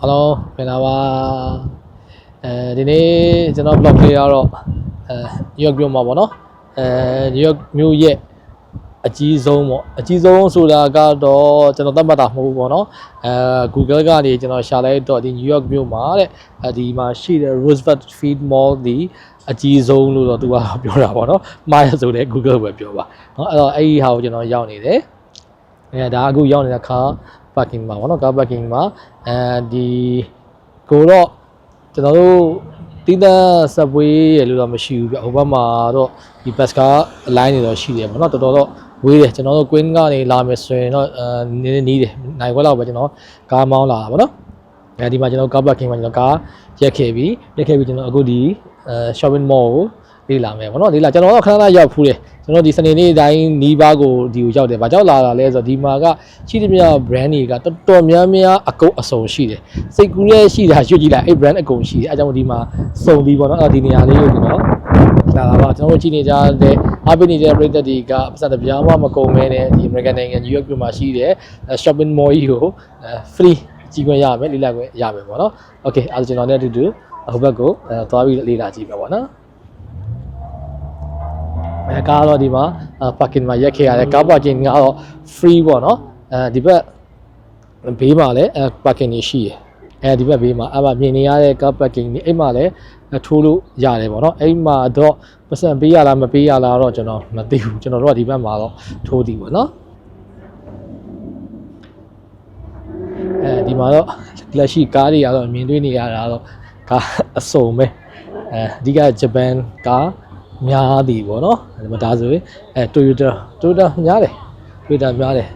အားလုံးမင်္ဂလာပါအဲဒီနေ့ကျွန်တော် blog လေးကတော့အဲ New York မြို့မှာပေါ့နော်အဲ New York မြို့ရဲ့အကြီးဆုံးပေါ့အကြီးဆုံးဆိုတာကတော့ကျွန်တော်သတ်မှတ်တာမဟုတ်ဘူးပေါ့နော်အဲ Google ကနေကျွန်တော်ရှာလိုက်တော့ဒီ New York မြို့မှာတဲ့အဲဒီမှာရှိတဲ့ Roosevelt Field Mall ဒီအကြီးဆုံးလို့တော့သူကပြောတာပေါ့နော်မှားရဆိုလည်း Google ပဲပြောပါเนาะအဲ့တော့အဲ့ဒီဟာကိုကျွန်တော်ရောက်နေတယ် အဲဒါအခုရောက်နေတဲ့ခါ parking မှာပေါ့နော် car parking မှာအဲဒီကိုတော့ကျွန်တော်တို့တီးတန်း subway ရလို့တော့မရှိဘူးပြဟိုဘက်မှာတော့ဒီ bus car line တွေတော့ရှိတယ်ပေါ့နော်တော်တော်တော့ဝေးတယ်ကျွန်တော်တို့ Queen ကနေလာမယ်ဆိုရင်တော့အဲနည်းနည်းနီးတယ်နိုင်ခွက်လောက်ပဲကျွန်တော်ကားမောင်းလာတာပေါ့နော်အဲဒီမှာကျွန်တော် car parking မှာကျွန်တော်ကားရက်ခဲ့ပြီးရက်ခဲ့ပြီးကျွန်တော်အခုဒီအဲ shopping mall ကို လေးလာမယ်ပေါ့နော်လေးလာကျွန်တော်တော့ခဏခဏရောက်ဖူးတယ်ကျွန်တော်ဒီစနေနေ့တိုင်းနီးပါးကိုဒီကိုရောက်တယ်။ဘာကြောင့်လာတာလဲဆိုတော့ဒီမှာကရှိသမျှ brand တွေကတော်တော်များများအကုတ်အစုံရှိတယ်။စိတ်ကူးရဲရှိတာရွတ်ကြည့်လိုက်အဲ့ brand အကုန်ရှိတယ်။အဲကြောင့်ဒီမှာစုံပြီးပေါ့နော်အဲ့ဒီနေရာလေးကိုကျွန်တော်လာတာပါကျွန်တော်တို့ကြည့်နေကြတဲ့အားပေးနေတဲ့ပရိသတ်တွေကပတ်သက်တရားမှမကုန်မဲနဲ့ဒီ American နိုင်ငံ New York မြို့မှာရှိတဲ့ shopping mall ကြီးကို free ကြည့်ခွင့်ရမယ်လေးလာခွင့်ရမယ်ပေါ့နော်။ Okay အဲဒါကျွန်တော်လည်းအတူတူဟိုဘက်ကိုအဲသွားပြီးလေးလာကြည့်မယ်ပေါ့နော်။ အဲကားတော့ဒီမှာ parking မှာရက်ခဲ့ရတယ်ကား parking ကတော့ free ပေါ့နော်အဲဒီဘက်ဘေးမှာလည်းအဲ parking ကြီးရှိတယ်အဲဒီဘက်ဘေးမှာအဲ့မှာမြင်နေရတဲ့ car parking นี่အဲ့မှာလည်းထိုးလို့ရတယ်ပေါ့နော်အဲ့မှာတော့ပတ်စံပေးရလားမပေးရလားတော့ကျွန်တော်မသိဘူးကျွန်တော်တို့ကဒီဘက်မှာတော့ထိုးသည်ပေါ့နော်အဲဒီမှာတော့လက်ရှိကားတွေကတော့မြင်တွေ့နေရတာတော့ကားအစုံပဲအဲအဓိကဂျပန်ကား များသည်ပေါ့နော်ဒါမှဒါဆိုရင်အဲ Toyota Toyota များတယ် Toyota များတယ်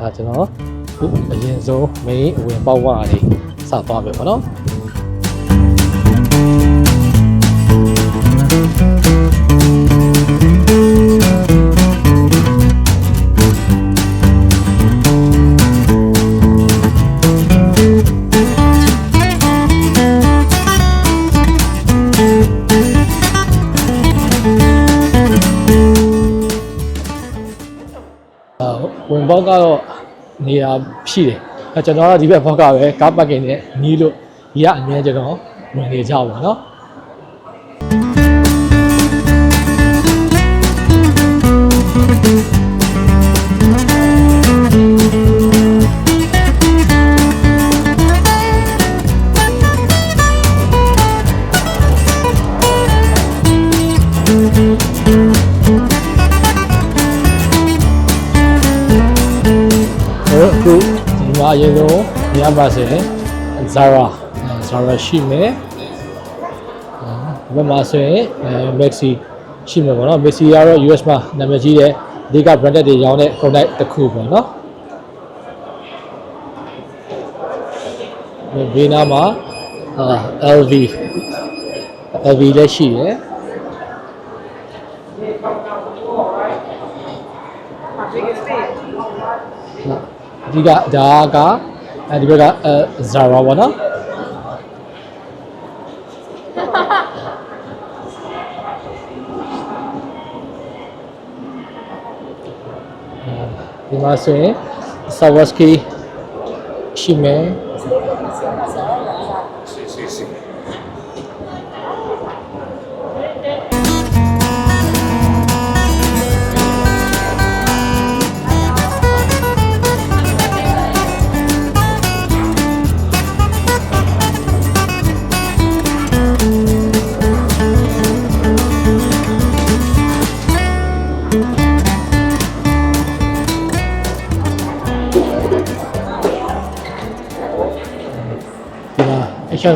အဲကျွန်တော်ခုအရင်ဆုံး main အဝင်ပေါက်ဝါလေးစသွားမယ်ပေါ့နော် အဲဝင်ပေါက်ကတော့နေရာရှိတယ်အဲကျွန်တော်ကဒီဘက်ဘောက်ကပဲကားပါကင်နဲ့နီးလို့ဒီကအမြဲကျွန်တော်ဝင်နေကြပါတော့ဟို အရင်ဆုံးနေရာပါစေ Zara Zara ရှိမယ်ဘယ်မှာဆိုရင်အဲ Maxi ရှိမယ်ပေါ့နော် Maxi ကတော့ US မှာနာမည်ကြီးတဲ့အဓိက branded တွေရောင်းတဲ့ contact တစ်ခုပေါ့နော်ဘေးနားမှာအာ LV LV လည်းရှိတယ် အဓိကဒါကအဲဒီဘက်ကအဲ Zara ပေါ့နော်ဒီမှာဆိုရင် Swarovski ရှိမယ်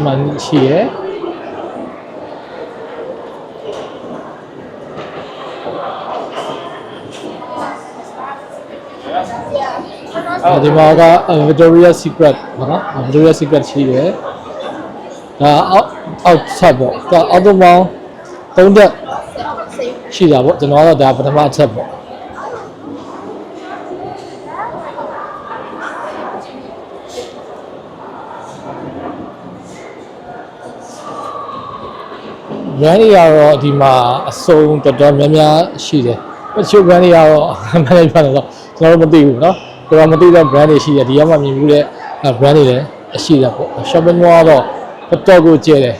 H&M မှာရှိရယ်အဲဒီမှာက Victoria Secret ပေါ့နော် Victoria Secret ရှိတယ်ဒါအောက်အောက်ဆက်ပေါ့ဒါအောက်တော့မောင်း၃တက်ရှိတာပေါ့ကျွန်တော်ကတော့ဒါပထမအချက်ပေါ့ brand တွေကတော့ဒီမှာအစုံတော်တော်များများရှိတယ်။တချို့ brand တွေကတော့မန်နေဂျာတော့ကျွန်တော်တို့မသိဘူးเนาะ ကိုယ်ကမသိတဲ့ brand တွေရှိတယ်ဒီကမှမြင်မှုတဲ့ brand တွေလည်းရှိတယ်ပေါ့ shopping mall ကတော့တော်တော်ကိုကျဲတယ်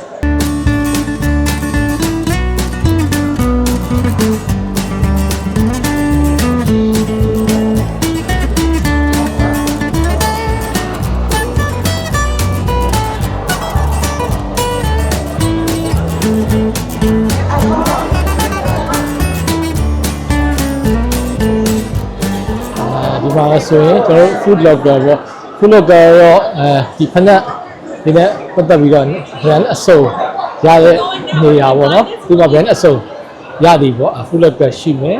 ဆိုရင်ကျွန်တော်တို့ food logger ပေါ့ food logger ရောအဲဒီဖက်နက်ဒီနဲ့ပတ်သက်ပြီးတော့ brand အစုံရတဲ့နေရာပေါ့နော်ဒီမှာ brand အစုံရသည်ပေါ့ food logger ရှိမယ်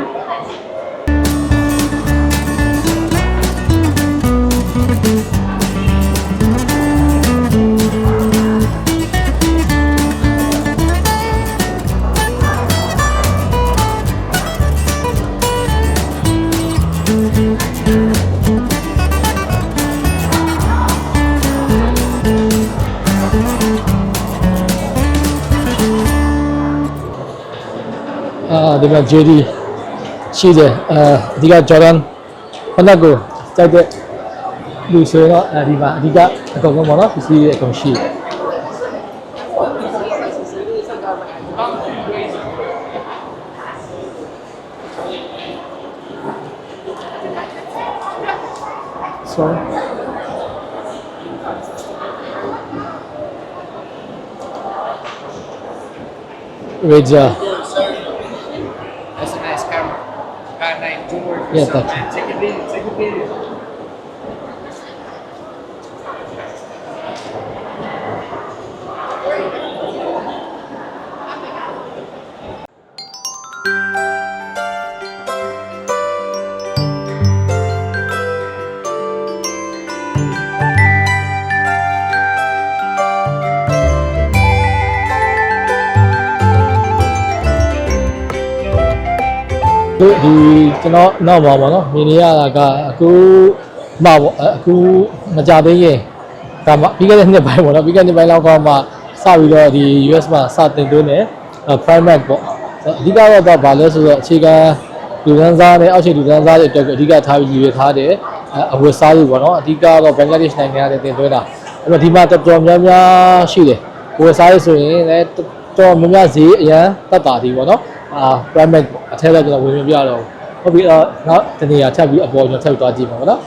အာဒီမှာ JD ရှိတယ်အဓိက Jordan ဖက်နက်ကိုစိုက်တဲ့လူဆိုတော့အဲဒီမှာအဓိကအကုန်လုံးပေါ့နော်ပစ္စည်းတွေအကုန်ရှိတယ် Sorry. Raja. That's Yeah, that's video. ဒီဒီကျွန်တော်နောက်ပါပေါ့နော်မြင်နေရတာကအခုမှပေါ့အခုမကြသေးရင်ဒါမှပြီးခဲ့တဲ့နှစ်ပိုင်းပေါ့နော်ပြီးခဲ့တဲ့နှစ်ပိုင်းလောက်ကမှစပြီးတော့ဒီ US မှာစတင်သွင်းတယ် private ပေါ့အဓိကတော့တော့ဘာလဲဆိုတော့အခြေခံလူဒန်းစားနဲ့အောက်ခြေလူဒန်းစားတွေအတွက်ကိုအဓိကထားပြီးရည်ရွယ်ထားတယ်အဝတ်စားတွေပေါ့နော်အဓိကတော့ဘင်္ဂလားဒေ့ရှ်နိုင်ငံကနေတင်သွင်းတာအဲ့တော့ဒီမှာတော်တော်များများရှိတယ်ဝတ်စားရေးဆိုရင်လည်းတော်များများဈေးအရန်တက်တာဒီပေါ့နော် အာ private အထက်တော့ကျွန်တော်ဝင်ပြပြတော့ဟုတ်ပြီတော့နောက်တနေရာထပ်ပြီးအပေါ်ကျွန်တော်ထပ်ပြီးသွားကြည့်ပါပေါ့နော်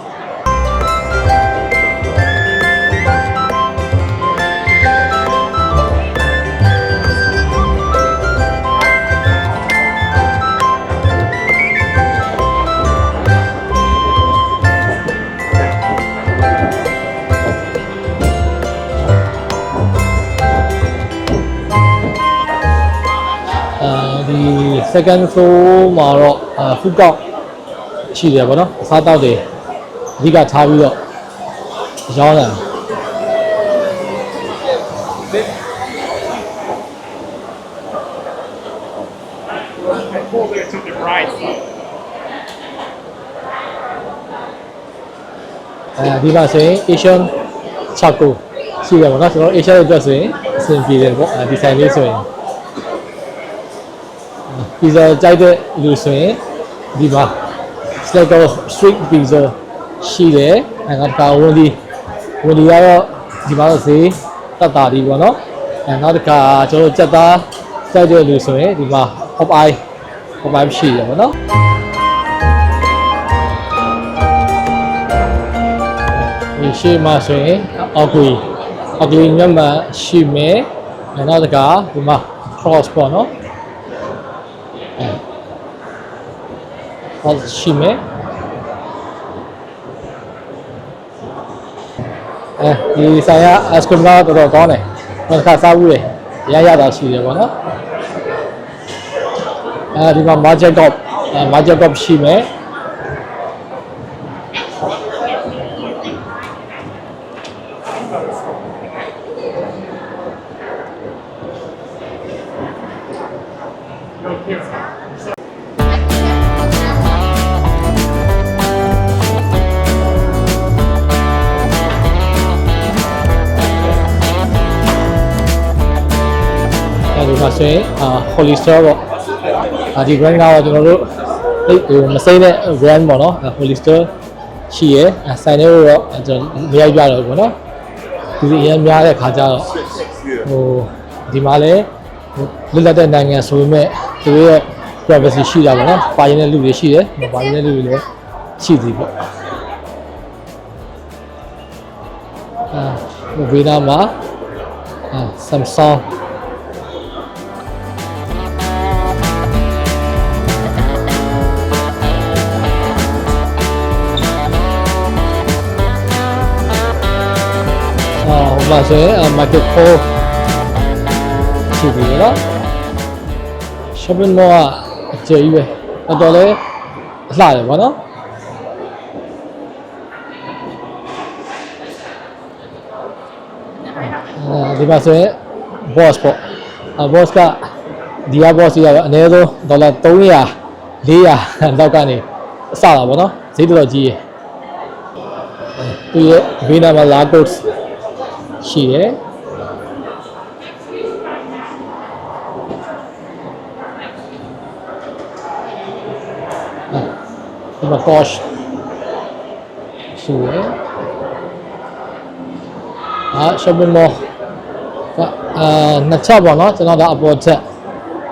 second floor မှာတော့အာ food court ရှိတယ်ဗောနော်အစားတောက်တွေအဓိကထားပြီးတော့ရောင်းတာ I pulled it to the right. အဲဒီမှာဆိုရင် Asian Chaco ရှိတယ်ဗောနော်ကျွန်တော် Asia ရဲ့အတွက်ဆိုရင်အဆင်ပြေတယ်ဗောအဲဒီဆိုင်လေးဆိုရင် pizza ကြိုက်တဲ့လူဆိုရင်ဒီမှာ Slacker Street Pizza ရှိတယ်အဲနောက်တစ်ခါဝန်ဒီဝန်ဒီကတော့ဒီမှာတော့ဈေးတက်တာဒီပေါ့နော်အဲနောက်တစ်ခါကျွန်တော်တို့စက်သားကြိုက်တဲ့လူဆိုရင်ဒီမှာ Hop Eye Hop Eye ရှိတယ်ပေါ့နော်ဒီရှိမှဆိုရင်အောက်ကွေအောက်ကွေညမှန်ရှိမယ်အဲနောက်တစ်ခါဒီမှာ cross ပေါ့နော် ရှိမယ်အဲဒီဆိုင်က ice cream ကတော်တော်ကောင်းတယ်။တစ်ခါစားဘူးလေ။ရရတာရှိတယ်ပေါ့နော်။အဲဒီမှာ market top အဲ market top ရှိမယ်။။အဲ ဒီမှာဆိုရင်အာ Hollister ပေါ့။အာဒီ brand ကတော့ကျွန်တော်တို့အဲ့ဟိုမစိမ့်တဲ့ brand ပေါ့နော်။ Hollister ရှိရဲအဲဆိုင်တွေတော့အဲကျွန်တော်မရိုက်ပြတော့ဘူးပေါ့နော်သူတွေအရင်များတဲ့ခါကျတော့ဟိုဒီမှာလည်းဟိုလွတ်လပ်တဲ့နိုင်ငံဆိုပေမဲ့သူတို့ရဲ့ privacy ရှိတာပေါ့နော်ပါရင်တဲ့လူတွေရှိတယ်မပါရင်တဲ့လူတွေလည်းရှိသေးပေါ့အဲဝေးနာမှာအဲ Samsung အာဟိုမှာဆိုရင် market call ရှိပြီနော် shopping mall ကအကျယ်ကြီးပဲတော်တော်လေးအလှတယ်ဗောနော်အဲဒီမှာဆိုရင် boss ပေါ့အ boss ကဒီက boss ကြီးကတော့အနည်းဆုံးဒေါ်လာ300 400လောက်ကနေအစတာဗောနော်ဈေးတော်တော်ကြီးရယ်သူရဲ့ဘေးနားမှာ Lagos ရှိတယ်ဒီမှာ Porsche ရှိတယ်အာ shopping mall ကအာနှစ်ချက်ပေါ့နော်ကျွန်တော်ဒါအပေါ်ချက်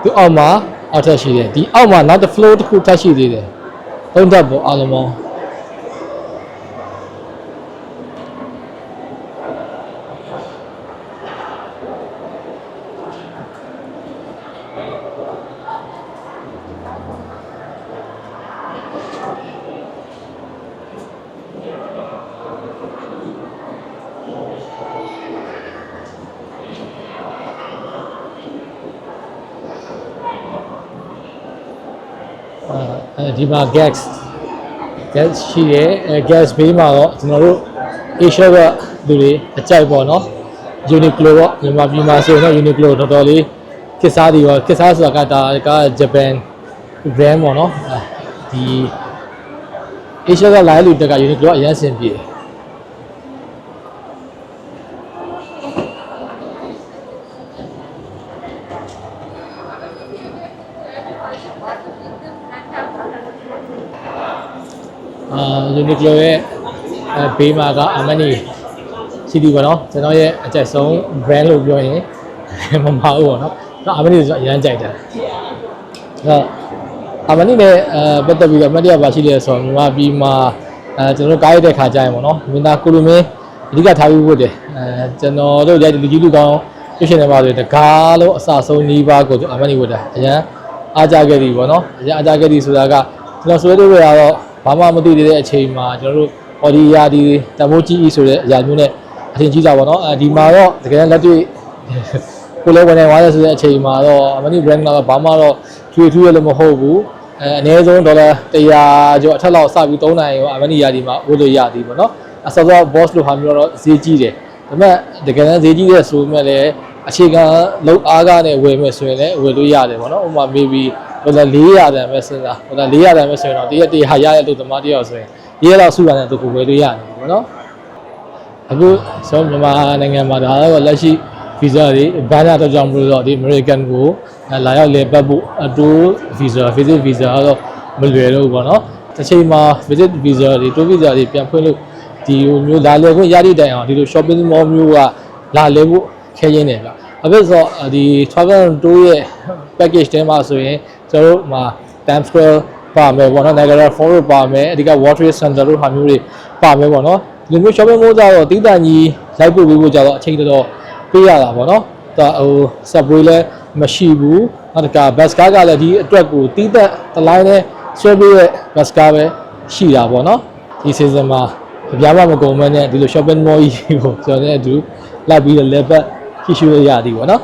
ဒီအောက်မှာအောက်ထပ်ရှိတယ်ဒီအောက်မှာနောက်တစ် floor တစ်ခုထပ်ရှိသေးတယ်သုံးထပ်ပေါ့အားလုံးပေါင်း အဲ ဒီမှာ gas gas ရှိတယ်အဲ gas ဘေးမှာတော့ကျွန်တော်တို့ Asia ကလူတွေအကြိုက်ပေါ့နော် Uniqlo ပေါ့မြန်မာပြည်မှာဆိုရင်တော့ Uniqlo တော်တော်လေးခစ်စားတွေရောခစ်စားဆိုတာကဒါက Japan brand ပေါ့နော်အဲဒီ Asia ကလာတဲ့လူတက်က Uniqlo ကအရင်ဆင်ပြေတယ် အာ Uniqlo ရဲ့အဲဘေးမှာက Armani ရှိသည်ပေါ့နော်ကျွန်တော်ရဲ့အကြိုက်ဆုံး brand လို့ပြောရင်မမဟုတ်ပေါ့နော်ဒါ Armani ဆိုတော့အရင်ကြိုက်တယ်အဲ့အာမနီနဲ့အဲပတ်သက်ပြီးတော့အမတ်တရပါရှိတယ်ဆိုတော့မြန်မာပြည်မှာအဲကျွန်တော်တို့ကားရိုက်တဲ့ခါကျရင်ပေါ့နော်မင်းသားကိုလိုမင်းအဓိကထားပြီးဝတ်တယ်အဲကျွန်တော်တို့ရိုက်လူကြီးလူကောင်းပြရှင်နေပါဆိုရင်တကားလို့အစဆုံးနီးပါးကိုအမနီဝတ်တာအရင်အားကြခဲ့သည်ပေါ့နော်အရင်အားကြခဲ့သည်ဆိုတာကကျွန်တော်ဆွဲတွေ့ရတော့ ဘာမှမသိသေးတဲ့အချိန်မှာကျွန်တော်တို့ body ရာဒီတမိုးကြီးဤဆိုတဲ့အရာမျိုးနဲ့အထင်ကြီးတာပေါ့နော်အဲဒီမှာတော့တကယ်လက်တွေ့ကိုလည်းဝင်နေသွားရဆိုတဲ့အချိန်မှာတော့အမနီ brand ကတော့ဘာမှတော့ထွေထူးရလို့မဟုတ်ဘူးအဲအနည်းဆုံးဒေါ်လာ100ကျော်အထက်လောက်စပြီး3နိုင်ရောအမနီရာဒီမှာဝတ်လို့ရသည်ပေါ့နော်အစောစော boss လို့ဟာမျိုးတော့ဈေးကြီးတယ်ဒါပေမဲ့တကယ်တမ်းဈေးကြီးတဲ့ဆိုမဲ့လည်း အခြေခံလုံးအားကားနဲ့ဝယ်မယ်ဆိုရင်လည်းဝယ်လို့ရတယ်ပေါ့နော်ဥပမာ maybe ဒေါ်လာ400တန်ပဲစဉ်းစားဒေါ်လာ400တန်ပဲဆိုရင်တော့တရက်တရာရတဲ့လူသမားတယောက်ဆိုရင်ဒီရက်လောက်စုရတယ်သူကိုဝယ်လို့ရတယ်ပေါ့နော်အခုဆိုမြန်မာနိုင်ငံမှာဒါတော့လက်ရှိဗီဇာတွေဘာသာတော့ကြောင့်မလို့တော့ဒီ American ကိုလာရောက်လေပတ်ဖို့အတူဗီဇာ visit visa ကတော့မလွယ်တော့ဘူးပေါ့နော်တစ်ချိန်မှာ visit visa တွေ tour visa တွေပြန်ဖွင့်လို့ဒီလိုမျိုးလာလေခွင့်ရတဲ့တိုင်အောင်ဒီလို shopping mall မျိုးကလာလေဖို့ ခဲရင်းနေဗျအခုဆိုတော့ဒီ travel tour ရဲ့ package တဲမှာဆိုရင်ကျွန်တော်တို့မှာ Times Square ပါမယ်ပေါ့နော် Niagara Falls ပါမယ်အဓိက World Trade Center တို့ဟာမျိုးတွေပါမယ်ပေါ့နော်ဒီမျိုး shopping mall ကြတော့တီးတန်ကြီးလိုက်ပို့ပေးဖို့ကြတော့အချိန်တော်တော်ပေးရတာပေါ့နော်ဒါဟို subway လည်းမရှိဘူးနောက်တစ်ခါ bus car ကလည်းဒီအတွက်ကိုတီးသက်တစ်လိုင်းနဲ့ဆွဲပေးတဲ့ bus car ပဲရှိတာပေါ့နော်ဒီ season မှာအပြားမမကုန်မနဲ့ဒီလို shopping mall ကြီးကိုကျွန်တော်လည်းအတူလိုက်ပြီးတော့ level ကြည့်ရှုရရသည်ပေါ့နော်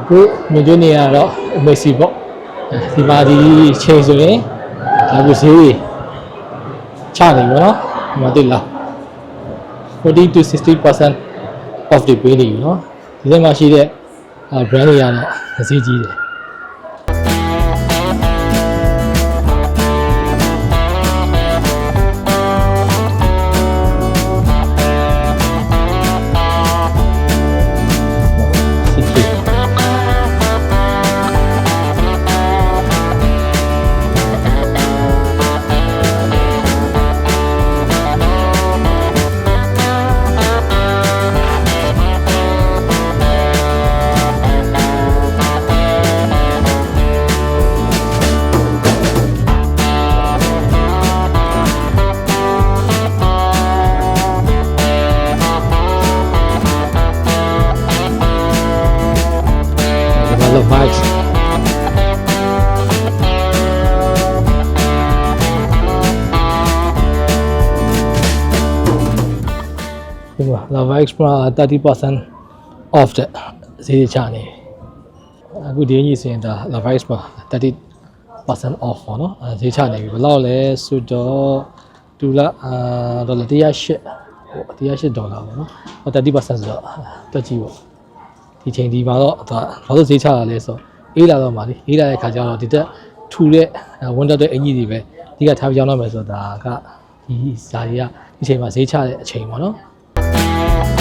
အခုမြင်တွေ့နေရတော့မက်ဆီပေါ့ဒီမှာဒီချိန်ဆိုရင်ဒါကိုဈေးတွေ ချနေပြီနော်ဒီမှာတွေ့လား40 to 60% off တွေပေးနေပြီနော်ဒီထဲမှာရှိတဲ့ brand တွေကတော့ဈေးကြီးတယ် ဒီမှာ Lava Extra 30% off တဲ့ဈေးချနေအခုဒီကြီးစင်ဒါ Lava Extra 30% off ပေါ့နော်အဲဈေးချနေပြီဘယ်လောက်လဲဆိုတော့တူလာအာဒေါ်လာ108ဟို108ဒေါ်လာပေါ့နော်ဟို30%ဆိုတော့တွက်ကြည့်ပေါ့ဒီချိန်ဒီမှာတော့ဒါဘာလို့ဈေးချတာလဲဆိုတော့အေးလာတော့မှလေအေးလာတဲ့ခါကျတော့ဒီတက်ထူတဲ့ဝန်တက်တဲ့အင်ကြီးတွေပဲအဓိကထားပြောင်းတော့မယ်ဆိုတော့ဒါကဒီဇာကြီးကဒီချိန်မှာဈေးချတဲ့အချိန်ပေါ့နော် Bye.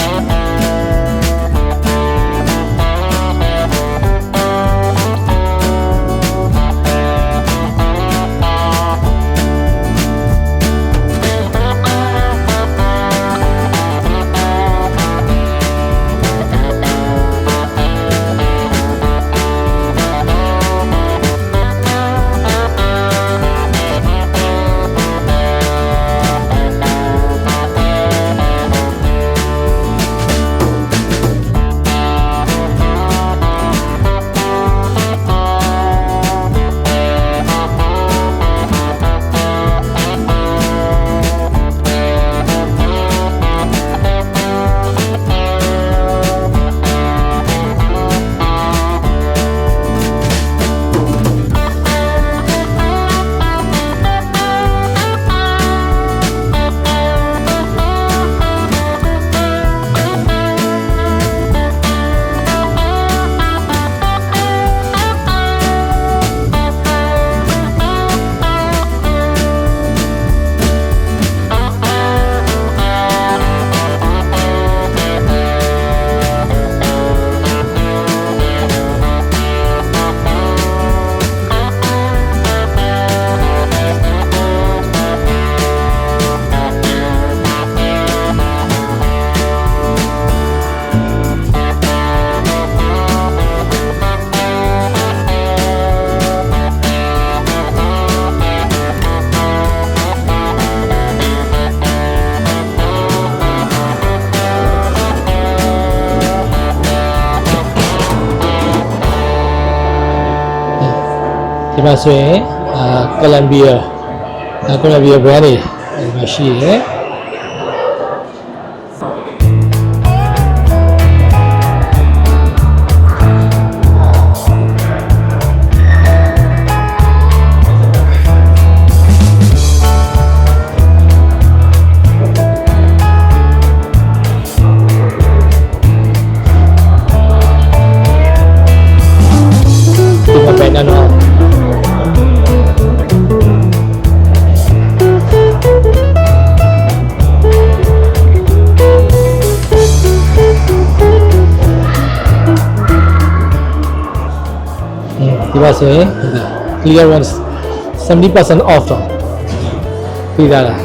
ဒီမှာဆိုရင်အာကိုလံဘီယာကိုလံဘီယာ brand တွေဒီမှာရှိတယ် ဆိုရင် clearance 70% off တော့ပြီးသားလား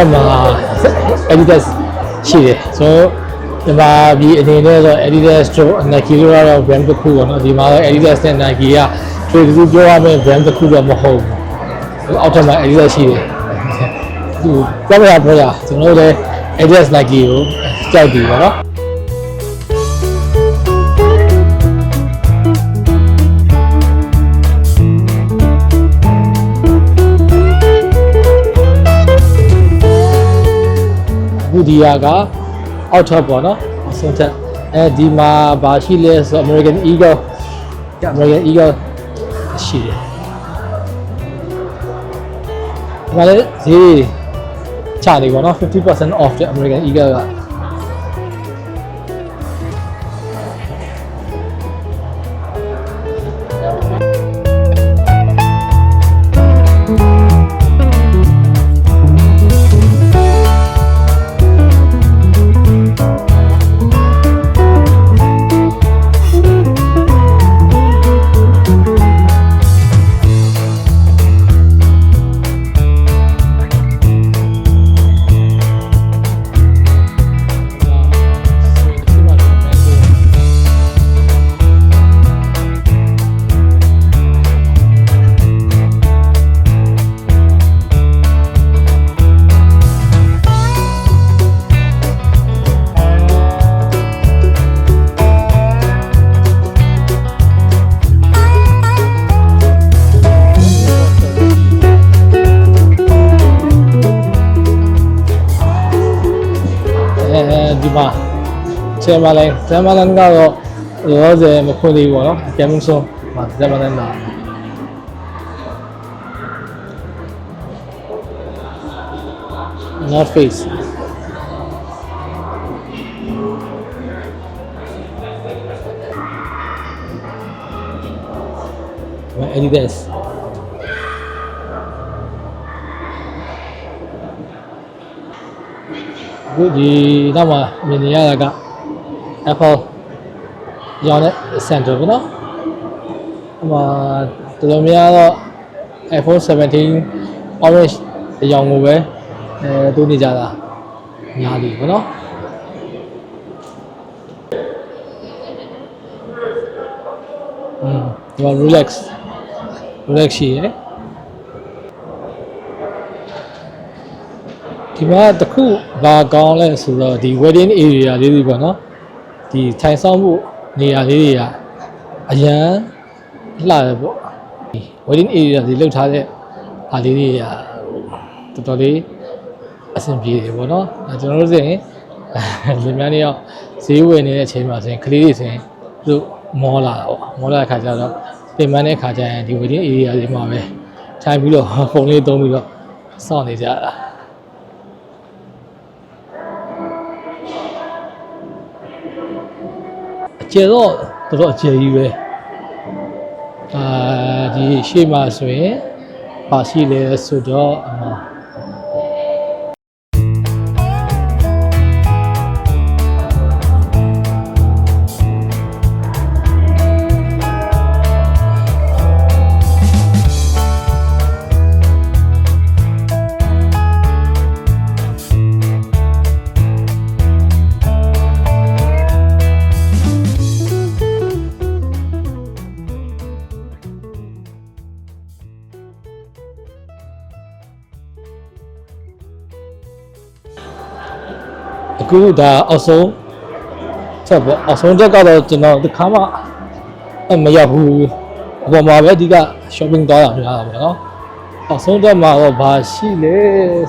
အထက်မှာ Adidas ရှိတယ်ဆိုတော့ဒီမှာဒီအနေနဲ့ဆို Adidas တို့ Nike တို့ကတော့ brand တစ်ခုပေါ့နော်ဒီမှာတော့ Adidas နဲ့ Nike ကတွေ့တူပြောရမယ့် brand တစ်ခုတော့မဟုတ်ဘူးအောက်ထပ်မှာ Adidas ရှိတယ်သူပြောပြရပြောရကျွန်တော်တို့လည်း Adidas Nike ကိုကြောက်တယ်ပေါ့နော် အခုဒီဟာကအောက်ထပ်ပေါ့နော်အဆုံးထက်အဲဒီမှာဘာရှိလဲဆိုတော့ American Eagle က American Eagle ရှိတယ်ဒီမှာလည်းဈေးချနေပေါ့နော်50% off တဲ့ American Eagle က ချဲမလိုင်းချဲမလိုင်းကတော့ရောစဲမဖွင့်သေးဘူးပေါ့နော်ကမ်မင်းဆုံးမှာချဲမလိုင်းမှာ North Face မ Adidas အခုဒီနောက်မှာမြင်နေရတာက Apple ရောင်းတဲ့ center ပေါ့နော်ဟိုမှာတော်တော်များများတော့ iPhone 17 orange အရောင်ကိုပဲအဲတိုးနေကြတာများပြီပေါ့နော်อืมဒီမှာ relax relax ရှိရယ်ဒီမှာတစ်ခုဘာကောင်းလဲဆိုတော့ဒီ wedding area လေးတွေပေါ့နော် ဒီထိုင်ဆောင်မှုနေရာလေးတွေကအရန်လှတယ်ပေါ့ဒီ wedding area တွေလောက်ထားတဲ့အားလေးတွေကတော်တော်လေးအဆင်ပြေတယ်ပေါ့နော်အဲကျွန်တော်တို့ဆိုရင်လင်မယားနေရောက်ဈေးဝယ်နေတဲ့အချိန်မှာဆိုရင်ကလေးတွေဆိုရင်သူတို့မောလာတာပေါ့မောလာတဲ့ခါကျတော့ပြင်ပန်းတဲ့ခါကျရင်ဒီ wedding area တွေမှာပဲထိုင်ပြီးတော့ဖုန်းလေးသုံးပြီးတော့စောင့်နေကြတာ ကျယ်တော့တော်တော်အကျယ်ကြီးပဲအာဒီရှေ့မှာဆိုရင်ပါရှိလဲဆိုတော့ အမအခုဒါအောက်ဆုံးချက်ပေါ့အောက်ဆုံးချက်ကတော့ကျွန်တော်တစ်ခါမှအမရောက်ဘူးအပေါ်မှာပဲအဓိက shopping သွားတာများတာပေါ့နော်အောက်ဆုံးချက်မှာတော့ဘာရှိလဲ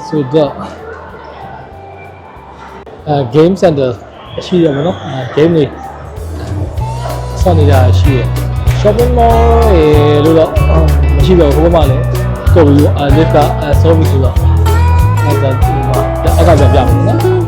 ဆိုတော့အဲ game center ရှိရမှာနော်အဲ game တွေစောင့်နေကြတာရှိရ shopping mall ရေလို့တော့မရှိတော့ဘူးဟိုဘက်မှာလည်းကိုယ်ပြီးအလစ်ကအဆောပြီးဆိုတော့အဲဒါဒီမှာအောက်ကပြန်ပြမယ်နော်